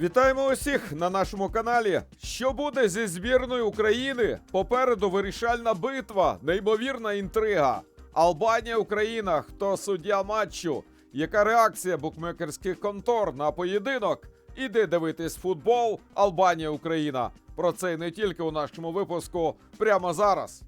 Вітаємо усіх на нашому каналі. Що буде зі збірною України? Попереду вирішальна битва, неймовірна інтрига. Албанія, Україна. Хто суддя матчу? Яка реакція букмекерських контор на поєдинок? Іди дивитись футбол. Албанія, Україна. Про це й не тільки у нашому випуску прямо зараз.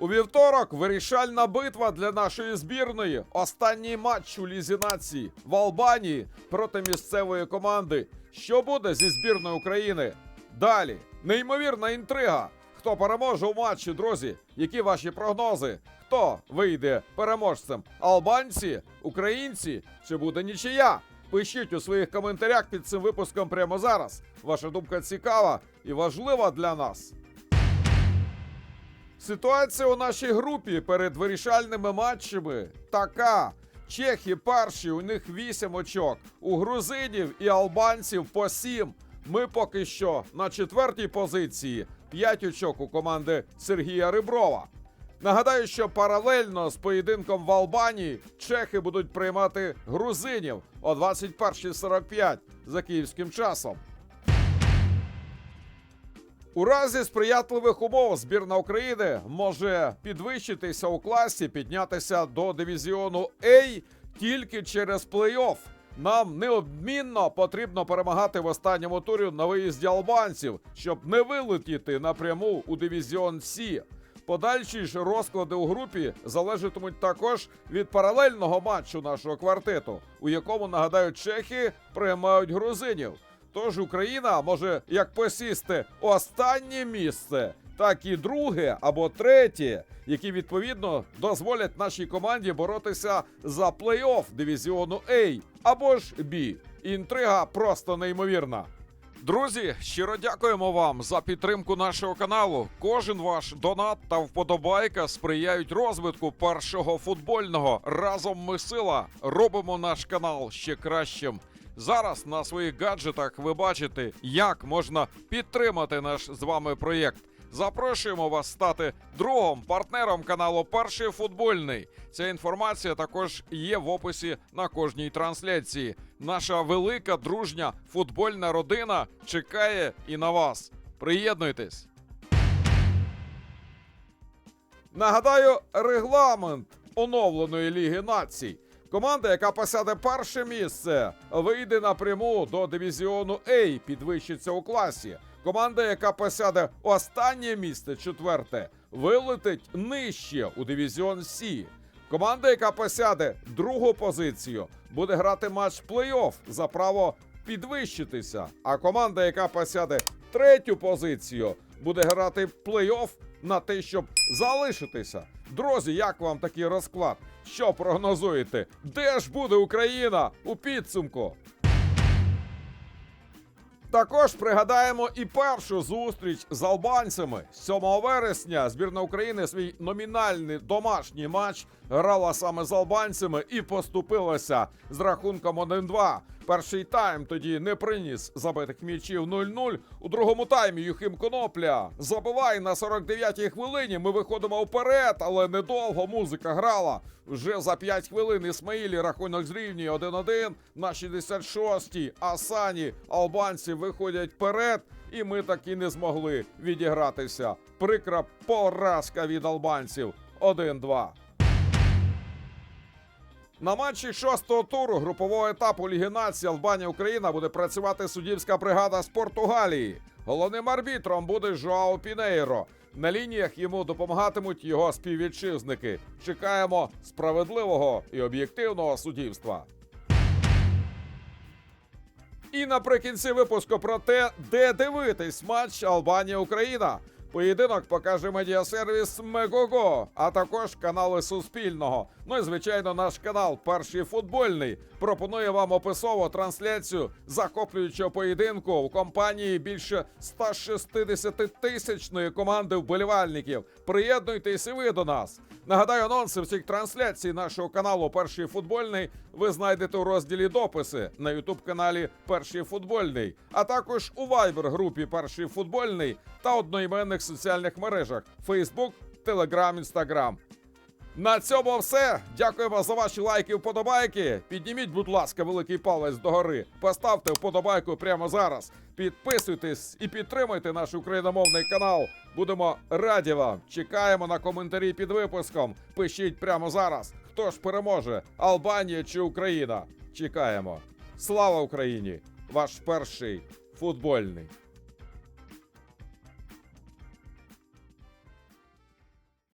У вівторок вирішальна битва для нашої збірної. Останній матч у Лізі нації в Албанії проти місцевої команди. Що буде зі збірною України? Далі неймовірна інтрига. Хто переможе у матчі, друзі? Які ваші прогнози? Хто вийде переможцем? Албанці, українці чи буде нічия? Пишіть у своїх коментарях під цим випуском прямо зараз. Ваша думка цікава і важлива для нас. Ситуація у нашій групі перед вирішальними матчами така. Чехи перші, у них 8 очок. У грузинів і албанців по 7. Ми поки що на четвертій позиції. 5 очок у команди Сергія Риброва. Нагадаю, що паралельно з поєдинком в Албанії чехи будуть приймати грузинів о 21.45 за київським часом. У разі сприятливих умов збірна України може підвищитися у класі, піднятися до дивізіону А тільки через плей-офф. Нам неодмінно потрібно перемагати в останньому турі на виїзді албанців, щоб не вилетіти напряму у дивізіон Сі. Подальші ж розклади у групі залежатимуть також від паралельного матчу нашого квартету, у якому нагадаю, чехи приймають грузинів. Тож Україна може як посісти останнє місце, так і друге або третє, які відповідно дозволять нашій команді боротися за плей-офф дивізіону А або ж Б. Інтрига просто неймовірна. Друзі, щиро дякуємо вам за підтримку нашого каналу. Кожен ваш донат та вподобайка сприяють розвитку першого футбольного. Разом ми сила робимо наш канал ще кращим. Зараз на своїх гаджетах ви бачите, як можна підтримати наш з вами проєкт. Запрошуємо вас стати другом партнером каналу Перший футбольний. Ця інформація також є в описі на кожній трансляції. Наша велика дружня футбольна родина чекає і на вас. Приєднуйтесь. Нагадаю, регламент оновленої Ліги націй. Команда, яка посяде перше місце, вийде напряму до дивізіону А, підвищиться у класі. Команда, яка посяде останнє місце, четверте, вилетить нижче у дивізіон Сі. Команда, яка посяде другу позицію, буде грати матч плей-офф за право підвищитися. А команда, яка посяде третю позицію, буде грати плей-офф на те, щоб залишитися. Друзі, як вам такий розклад? Що прогнозуєте? Де ж буде Україна у підсумку? Також пригадаємо і першу зустріч з албанцями 7 вересня. Збірна України свій номінальний домашній матч грала саме з албанцями і поступилася з рахунком 1-2. Перший тайм тоді не приніс забитих м'ячів 0-0. У другому таймі Юхим Конопля забиває на 49-й хвилині. Ми виходимо вперед, але недовго музика грала. Вже за 5 хвилин Ісмаїлі рахунок зрівнює 1-1 на 66-й. Асані албанці виходять вперед, і ми таки не змогли відігратися. Прикра поразка від албанців 1-2. На матчі шостого туру групового етапу Ліги націй Албанія Україна буде працювати суддівська бригада з Португалії. Головним арбітром буде Жоао Пінейро. На лініях йому допомагатимуть його співвітчизники. Чекаємо справедливого і об'єктивного суддівства. І наприкінці випуску про те, де дивитись матч Албанія-Україна. Поєдинок покаже медіасервіс Мегого, а також канали Суспільного. Ну і звичайно, наш канал Перший футбольний пропонує вам описову трансляцію захоплюючого поєдинку у компанії більше 160 тисячної команди вболівальників. Приєднуйтесь і ви до нас. Нагадаю, анонси всіх трансляцій нашого каналу Перший футбольний ви знайдете у розділі дописи на Ютуб каналі Перший футбольний, а також у Viber групі Перший футбольний та одноіменних соціальних мережах Facebook, Telegram, Instagram. На цьому все. Дякуємо за ваші лайки і вподобайки. Підніміть, будь ласка, великий палець догори. Поставте вподобайку прямо зараз. Підписуйтесь і підтримуйте наш україномовний канал. Будемо раді вам. Чекаємо на коментарі під випуском. Пишіть прямо зараз. Хто ж переможе? Албанія чи Україна? Чекаємо. Слава Україні! Ваш перший футбольний